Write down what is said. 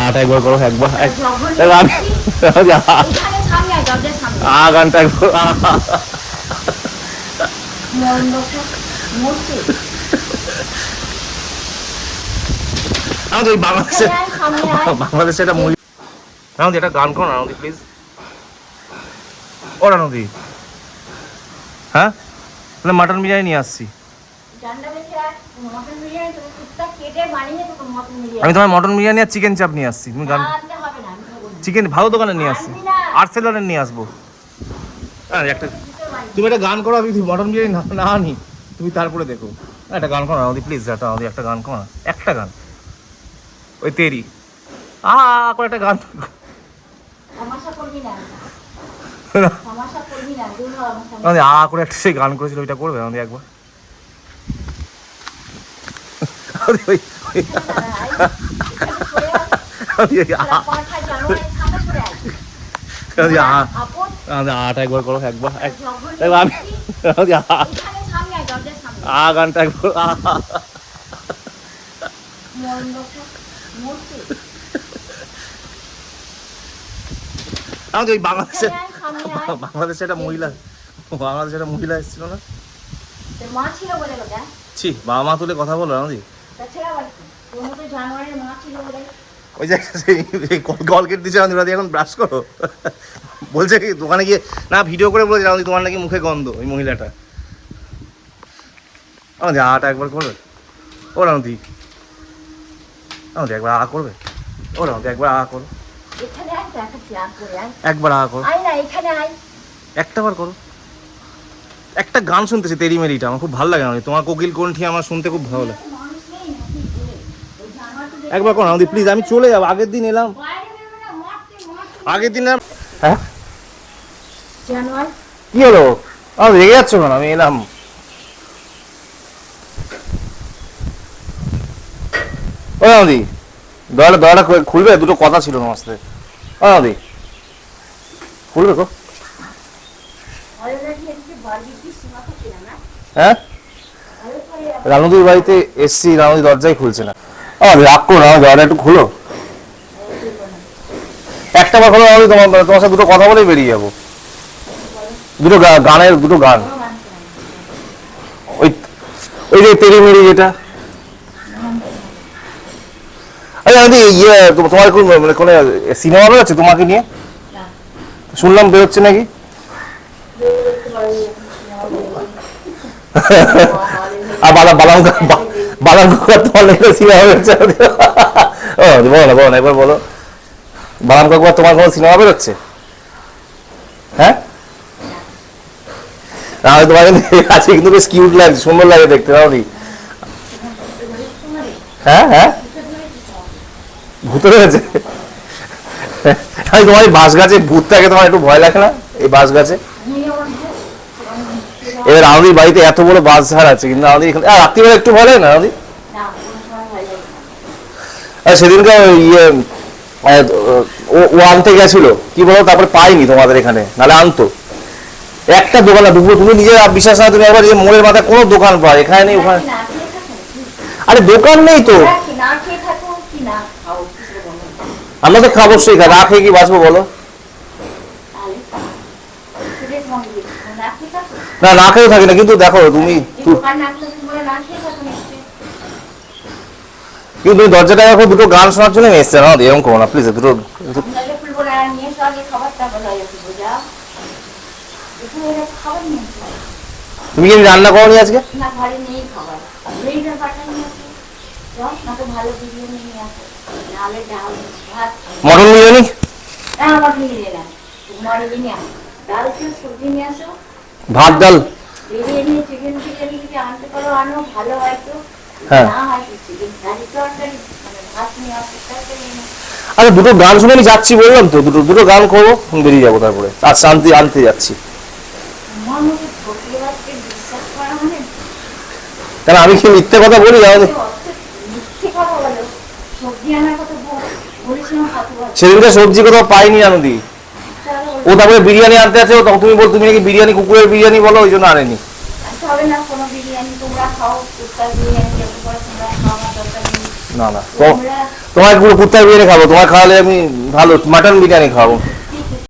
আটা একবার করো একবার আ- গানটা একবার বাংলাদেশে বাংলাদেশে একটা গান করো রানুদি প্লিজ ও রানুদি হ্যাঁ মাটন বিরিয়ানি নিয়ে আসছি আমি তোমার মটন বিরিয়ানি আর চিকেন চাপ নিয়ে আসছি তুমি গান। চিকেন ভালো দোকানে নিয়ে আসছি। আর্সেলারের নিয়ে আসব। হ্যাঁ একটা তুমি একটা গান করো আমি মটন বিরিয়ানি না না আনি তুমি তারপরে দেখো। একটা গান করো না আমাদের প্লিজ একটা আমাদের একটা গান করো একটা গান। ওই তেরি। আ করে একটা গান আ করে একটা সেই গান করেছিল ওইটা করবে আমাদের একবার আমাদের ওই- ওই- আয়, এখানে পড়ে আয়। আমাদের ওই তোরা আ- পাঁঠা জানোয়ারের সামনে পড়ে আয়। আমাদের আ- আপদ আমাদের আটা একবার করো একবার এক- যখন দেখো আমি আ- গানটা একবার ওই বাংলাদেশে বাংলাদেশে একটা মহিলা বাংলাদেশে একটা মহিলা এসেছিল না? মা ছিল বলে কথা ছি বাবা মা তুলে কথা বলো আমাদের ওই যে কলগেট দিচ্ছে আমাদের দাদি এখন ব্রাশ করো। বলছে কি দোকানে গিয়ে না ভিডিও করে বলেছে আমাদের তোমার নাকি মুখে গন্ধ ওই মহিলাটা। আমাদের আটা একবার করবে? ও রামদি আমাদের একবার আ করবে? ও রামদি একবার আ করো। একবার আ করো। একটা বার করো। একটা গান শুনতেছি তেরি মেরিটা আমার খুব ভালো লাগে আমাদের তোমার কোকিল কণ্ঠী আমার শুনতে খুব ভালো লাগে মানুষ নেই নাকি বলে ওই জানোয়ারটা দেখে একবার করো আমাদের প্লিজ আমি চলে যাব। আগের দিন এলাম। আগের দিন এলাম। হ্যাঁ? জানোয়ার। কি হলো? আমার রেগে যাচ্ছ কেন? আমি এলাম। ও আমাদি দয়াটা দয়াটা খুলবে? দুটো কথা ছিল তোমার সাথে। ও আমাদি খুলবে কো হ্যাঁ? রানুদির বাড়িতে এসছি রানুদি দরজাই খুলছে না। আমাদি রাগ করো আমার দরজা একটু খুলো। একটা বার খোলো আমি তোমার তোমার সাথে দুটো কথা বলেই বেরিয়ে যাব। দুটো গানের দুটো গান। ওই ওই যে তেরি মেরি যেটা। আরে আমি ইয়ে তোমার কোন মানে কোনো সিনেমা বেরোচ্ছে তোমাকে নিয়ে? শুনলাম বেরোচ্ছে নাকি? আর বালা বালাম বা- বালাম তোমার সিনেমা বেরোচ্ছে ও, বলো না বলো না, একবার বলো। বালাম কাকুর তোমার কোনো সিনেমা বেরোচ্ছে? হ্যাঁ? আমি তোমার আছে, কিন্তু বেশ কিউট লাগছে, সুন্দর লাগে দেখতে নি। হ্যাঁ হ্যাঁ? ভূত রয়েছে আমি তোমার এই বাঁশ গাছে ভূতটাকে তোমার একটু ভয় লাগে না? এই বাঁশ গাছে এবার আমাদের বাড়িতে এত বড় বাস ঝাড় আছে কিন্তু আমাদের এখানে আর রাত্রিবেলা একটু লাগে না আমাদের আর সেদিনকে ইয়ে ও ও আনতে গেছিল। কি বলো তারপরে পাইনি তোমাদের এখানে নাহলে আনতো। একটা দোকান না দুপুর তুমি নিজে বিশ্বাস না তুমি একবার যে মোড়ের মাথায় কোনো দোকান পাও এখানে নেই ওখানে আরে দোকান নেই তো। বলো। আমরা তো খাব সেই খা না খেয়ে কি বাঁচবো বলো তাহলে খেয়ে তোমাকে দেখি। না খেয়ে থাকো না না খেয়ে থাকি না কিন্তু দেখো তুমি কিন্তু তুমি দরজাটা এখন দুটো গান শোনার জন্য এসছে না? এরকম করো না প্লিজ দুটো। তুমি কি রান্না করো নি আজকে? না ঘরে নেই খাবার। ব্রেডের বাটা নিয়ে আসো। না তো ভালো বিরিয়ানি মটন বিরিয়ানি? ডাল সবজি নিয়ে আসো। ভাত ডাল? হয়। আরে দুটো গান শুনে আমি যাচ্ছি বললাম তো দুটো দুটো গান করব বেরিয়ে যাব তারপরে। আর শান্তি আনতে যাচ্ছি। কেন আমি কি মিথ্যে কথা বলি বার সেদিনকে সবজি কোথাও পাইনি আনন্দি ও তারপরে বিরিয়ানি আনতে আছে ও তখন তুমি বল তুমি নাকি বিরিয়ানি কুকুরের বিরিয়ানি বলো ওই জন্য আনেনি। আনতে না না না তো- তোমরা তোমার কুকুর কুত্তার বিরিয়ানি খাব তোমার খাওয়ালে আমি ভালো মাটন বিরিয়ানি খাব।